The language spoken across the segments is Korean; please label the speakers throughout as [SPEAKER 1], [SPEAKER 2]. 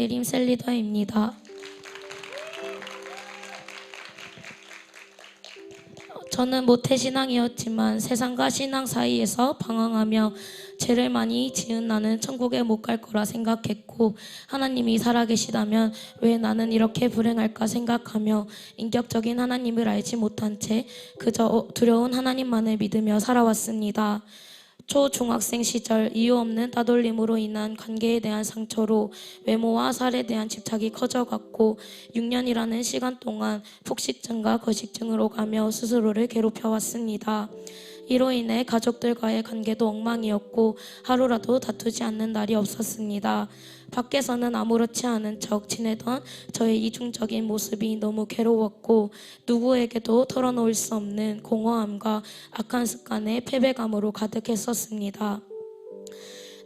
[SPEAKER 1] 김예림 셀리더입니다. 저는 모태신앙이었지만 세상과 신앙 사이에서 방황하며 죄를 많이 지은 나는 천국에 못 갈 거라 생각했고 하나님이 살아계시다면 왜 나는 이렇게 불행할까 생각하며 인격적인 하나님을 알지 못한 채 그저 두려운 하나님만을 믿으며 살아왔습니다. 초중학생 시절 이유 없는 따돌림으로 인한 관계에 대한 상처로 외모와 살에 대한 집착이 커져갔고 6년이라는 시간 동안 폭식증과 거식증으로 가며 스스로를 괴롭혀왔습니다. 이로 인해 가족들과의 관계도 엉망이었고 하루라도 다투지 않는 날이 없었습니다. 밖에서는 아무렇지 않은 척 지내던 저의 이중적인 모습이 너무 괴로웠고 누구에게도 털어놓을 수 없는 공허함과 악한 습관의 패배감으로 가득했었습니다.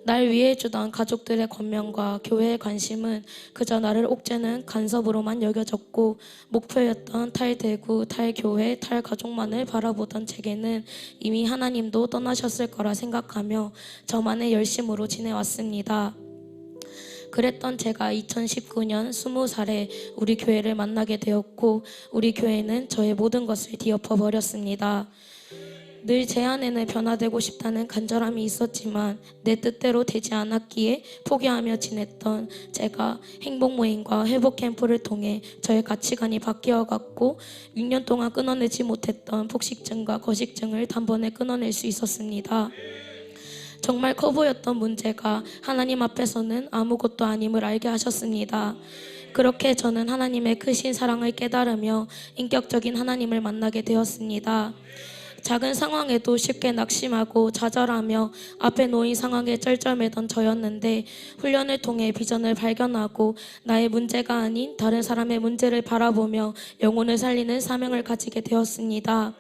[SPEAKER 1] 날 위해 주던 가족들의 권면과 교회의 관심은 그저 나를 옥죄는 간섭으로만 여겨졌고 목표였던 탈대구, 탈교회, 탈가족만을 바라보던 제게는 이미 하나님도 떠나셨을 거라 생각하며 저만의 열심으로 지내왔습니다. 그랬던 제가 2019년 20살에 우리 교회를 만나게 되었고 우리 교회는 저의 모든 것을 뒤엎어 버렸습니다. 늘 제 안에는 변화되고 싶다는 간절함이 있었지만 내 뜻대로 되지 않았기에 포기하며 지냈던 제가 행복 모임과 회복 캠프를 통해 저의 가치관이 바뀌어 갔고 6년 동안 끊어내지 못했던 폭식증과 거식증을 단번에 끊어낼 수 있었습니다. 정말 커 보였던 문제가 하나님 앞에서는 아무것도 아님을 알게 하셨습니다. 그렇게 저는 하나님의 크신 사랑을 깨달으며 인격적인 하나님을 만나게 되었습니다. 작은 상황에도 쉽게 낙심하고 좌절하며 앞에 놓인 상황에 쩔쩔매던 저였는데 훈련을 통해 비전을 발견하고 나의 문제가 아닌 다른 사람의 문제를 바라보며 영혼을 살리는 사명을 가지게 되었습니다.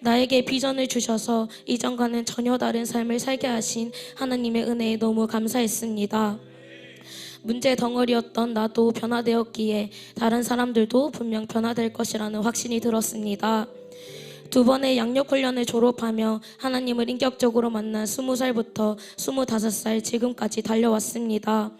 [SPEAKER 1] 나에게 비전을 주셔서 이전과는 전혀 다른 삶을 살게 하신 하나님의 은혜에 너무 감사했습니다. 문제 덩어리였던 나도 변화되었기에 다른 사람들도 분명 변화될 것이라는 확신이 들었습니다. 두 번의 양육 훈련을 졸업하며 하나님을 인격적으로 만난 20살부터 25살 지금까지 달려왔습니다.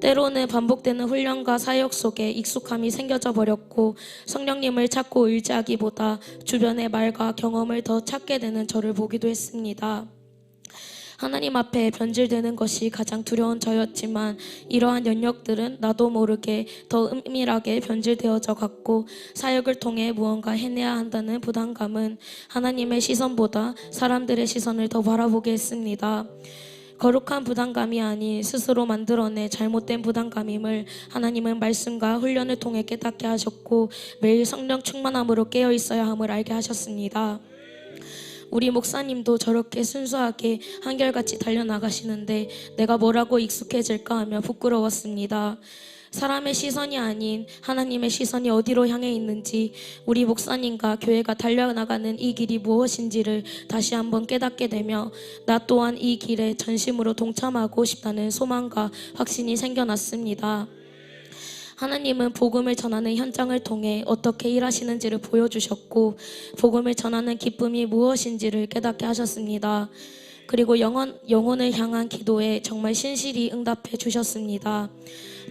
[SPEAKER 1] 때로는 반복되는 훈련과 사역 속에 익숙함이 생겨져 버렸고 성령님을 찾고 의지하기보다 주변의 말과 경험을 더 찾게 되는 저를 보기도 했습니다. 하나님 앞에 변질되는 것이 가장 두려운 저였지만 이러한 연력들은 나도 모르게 더 은밀하게 변질되어져 갔고 사역을 통해 무언가 해내야 한다는 부담감은 하나님의 시선보다 사람들의 시선을 더 바라보게 했습니다. 거룩한 부담감이 아닌 스스로 만들어내 잘못된 부담감임을 하나님은 말씀과 훈련을 통해 깨닫게 하셨고 매일 성령 충만함으로 깨어 있어야 함을 알게 하셨습니다. 우리 목사님도 저렇게 순수하게 한결같이 달려나가시는데 내가 뭐라고 익숙해질까 하며 부끄러웠습니다. 사람의 시선이 아닌 하나님의 시선이 어디로 향해 있는지 우리 목사님과 교회가 달려나가는 이 길이 무엇인지를 다시 한번 깨닫게 되며 나 또한 이 길에 전심으로 동참하고 싶다는 소망과 확신이 생겨났습니다. 하나님은 복음을 전하는 현장을 통해 어떻게 일하시는지를 보여주셨고 복음을 전하는 기쁨이 무엇인지를 깨닫게 하셨습니다. 그리고 영혼, 영혼을 향한 기도에 정말 신실히 응답해 주셨습니다.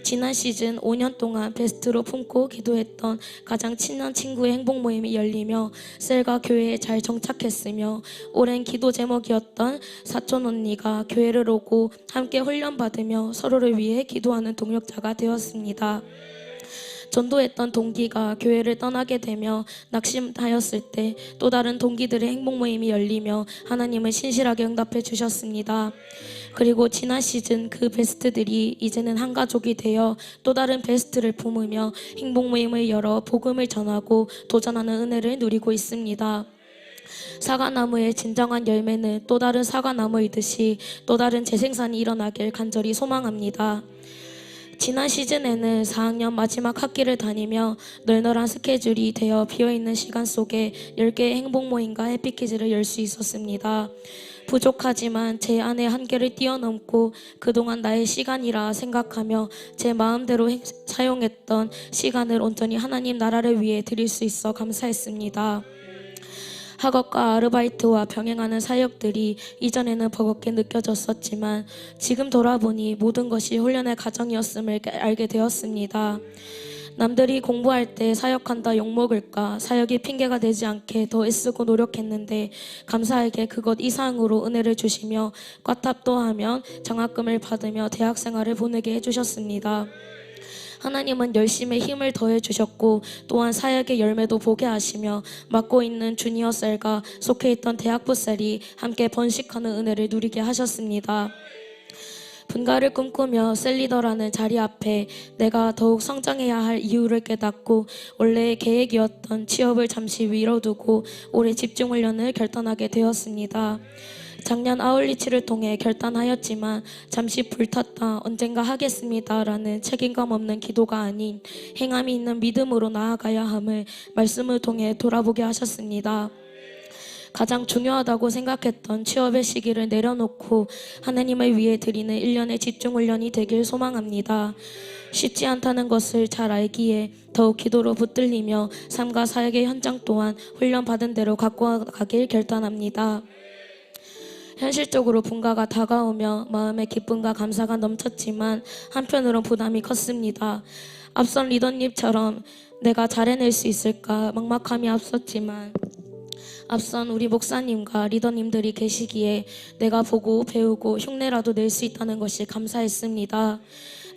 [SPEAKER 1] 지난 시즌 5년 동안 베스트로 품고 기도했던 가장 친한 친구의 행복 모임이 열리며 셀과 교회에 잘 정착했으며 오랜 기도 제목이었던 사촌 언니가 교회를 오고 함께 훈련받으며 서로를 위해 기도하는 동력자가 되었습니다. 전도했던 동기가 교회를 떠나게 되며 낙심하였을 때 또 다른 동기들의 행복 모임이 열리며 하나님은 신실하게 응답해 주셨습니다. 그리고 지난 시즌 그 베스트들이 이제는 한 가족이 되어 또 다른 베스트를 품으며 행복 모임을 열어 복음을 전하고 도전하는 은혜를 누리고 있습니다. 사과나무의 진정한 열매는 또 다른 사과나무이듯이 또 다른 재생산이 일어나길 간절히 소망합니다. 지난 시즌에는 4학년 마지막 학기를 다니며 널널한 스케줄이 되어 비어있는 시간 속에 10개의 행복 모임과 해피키즈를 열 수 있었습니다. 부족하지만 제 안의 한계를 뛰어넘고 그동안 나의 시간이라 생각하며 제 마음대로 행- 사용했던 시간을 온전히 하나님 나라를 위해 드릴 수 있어 감사했습니다. 학업과 아르바이트와 병행하는 사역들이 이전에는 버겁게 느껴졌었지만 지금 돌아보니 모든 것이 훈련의 과정이었음을 알게 되었습니다. 남들이 공부할 때 사역한다 욕먹을까 사역이 핑계가 되지 않게 더 애쓰고 노력했는데 감사하게 그것 이상으로 은혜를 주시며 과탑도 하면 장학금을 받으며 대학 생활을 보내게 해주셨습니다. 하나님은 열심히 힘을 더해 주셨고 또한 사역의 열매도 보게 하시며 맡고 있는 주니어 셀과 속해 있던 대학부 셀이 함께 번식하는 은혜를 누리게 하셨습니다. 분가를 꿈꾸며 셀리더라는 자리 앞에 내가 더욱 성장해야 할 이유를 깨닫고 원래의 계획이었던 취업을 잠시 미뤄두고 올해 집중훈련을 결단하게 되었습니다. 작년 아울리치를 통해 결단하였지만 잠시 불탔다 언젠가 하겠습니다라는 책임감 없는 기도가 아닌 행함이 있는 믿음으로 나아가야 함을 말씀을 통해 돌아보게 하셨습니다. 가장 중요하다고 생각했던 취업의 시기를 내려놓고 하나님을 위해 드리는 1년의 집중 훈련이 되길 소망합니다. 쉽지 않다는 것을 잘 알기에 더욱 기도로 붙들리며 삶과 사역의 현장 또한 훈련 받은 대로 갖고 가길 결단합니다. 현실적으로 분가가 다가오며 마음의 기쁨과 감사가 넘쳤지만 한편으론 부담이 컸습니다. 앞선 리더님처럼 내가 잘해낼 수 있을까 막막함이 앞섰지만 앞선 우리 목사님과 리더님들이 계시기에 내가 보고 배우고 흉내라도 낼 수 있다는 것이 감사했습니다.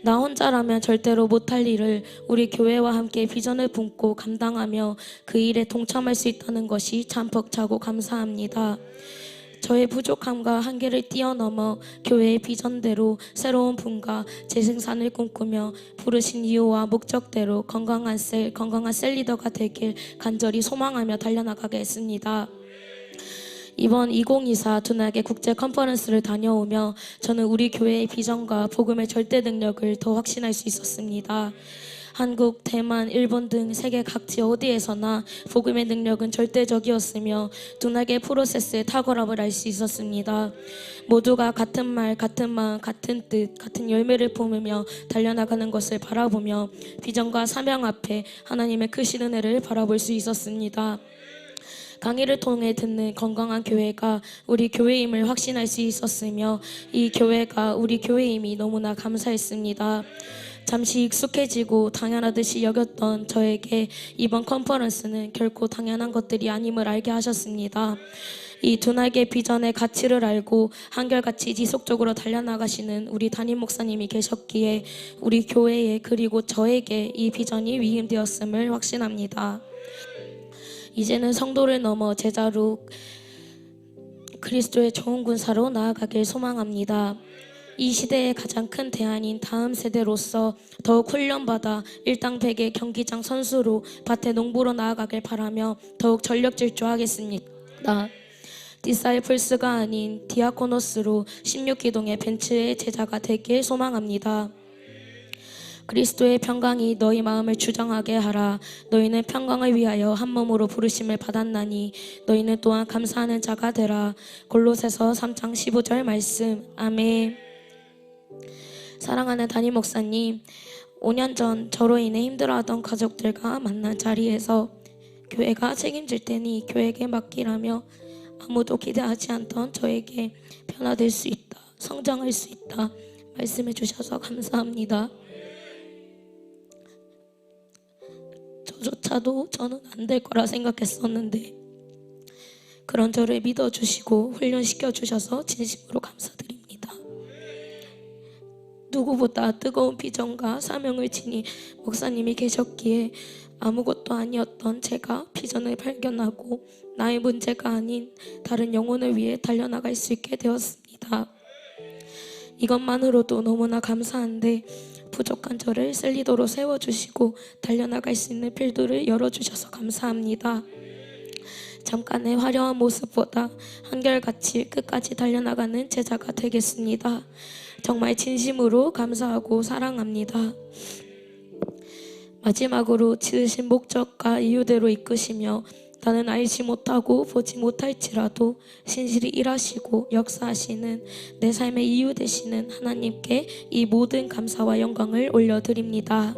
[SPEAKER 1] 나 혼자라면 절대로 못할 일을 우리 교회와 함께 비전을 품고 감당하며 그 일에 동참할 수 있다는 것이 참 벅차고 감사합니다. 저의 부족함과 한계를 뛰어넘어 교회의 비전대로 새로운 분과 재생산을 꿈꾸며 부르신 이유와 목적대로 건강한 셀, 건강한 셀 리더가 되길 간절히 소망하며 달려나가겠습니다. 이번 2024 두나게 국제 컨퍼런스를 다녀오며 저는 우리 교회의 비전과 복음의 절대 능력을 더 확신할 수 있었습니다. 한국, 대만, 일본 등 세계 각지 어디에서나 복음의 능력은 절대적이었으며 둔하게 프로세스의 탁월함을 알 수 있었습니다. 모두가 같은 말, 같은 마음, 같은 뜻, 같은 열매를 품으며 달려나가는 것을 바라보며 비전과 사명 앞에 하나님의 크신 은혜를 바라볼 수 있었습니다. 강의를 통해 듣는 건강한 교회가 우리 교회임을 확신할 수 있었으며 이 교회가 우리 교회임이 너무나 감사했습니다. 잠시 익숙해지고 당연하듯이 여겼던 저에게 이번 컨퍼런스는 결코 당연한 것들이 아님을 알게 하셨습니다. 이 두날개 비전의 가치를 알고 한결같이 지속적으로 달려나가시는 우리 담임 목사님이 계셨기에 우리 교회에 그리고 저에게 이 비전이 위임되었음을 확신합니다. 이제는 성도를 넘어 제자로 그리스도의 좋은 군사로 나아가길 소망합니다. 이 시대의 가장 큰 대안인 다음 세대로서 더욱 훈련받아 일당백의 경기장 선수로 밭에 농부로 나아가길 바라며 더욱 전력 질주하겠습니다. 디사이플스가 아닌 디아코노스로 16기동의 벤츠의 제자가 되길 소망합니다. 그리스도의 평강이 너희 마음을 주장하게 하라. 너희는 평강을 위하여 한 몸으로 부르심을 받았나니 너희는 또한 감사하는 자가 되라. 골로새서 3장 15절 말씀. 아멘. 사랑하는 담임 목사님, 5년 전 저로 인해 힘들어하던 가족들과 만난 자리에서 교회가 책임질 테니 교회에게 맡기라며 아무도 기대하지 않던 저에게 변화될 수 있다, 성장할 수 있다 말씀해 주셔서 감사합니다. 조차도 저는 안 될 거라 생각했었는데 그런 저를 믿어주시고 훈련시켜 주셔서 진심으로 감사드립니다. 누구보다 뜨거운 비전과 사명을 지닌 목사님이 계셨기에 아무것도 아니었던 제가 비전을 발견하고 나의 문제가 아닌 다른 영혼을 위해 달려나갈 수 있게 되었습니다. 이것만으로도 너무나 감사한데 부족한 저를 셀리도로 세워주시고 달려나갈 수 있는 필두를 열어주셔서 감사합니다. 잠깐의 화려한 모습보다 한결같이 끝까지 달려나가는 제자가 되겠습니다. 정말 진심으로 감사하고 사랑합니다. 마지막으로 지으신 목적과 이유대로 이끄시며 나는 알지 못하고 보지 못할지라도 신실히 일하시고 역사하시는 내 삶의 이유 되시는 하나님께 이 모든 감사와 영광을 올려드립니다.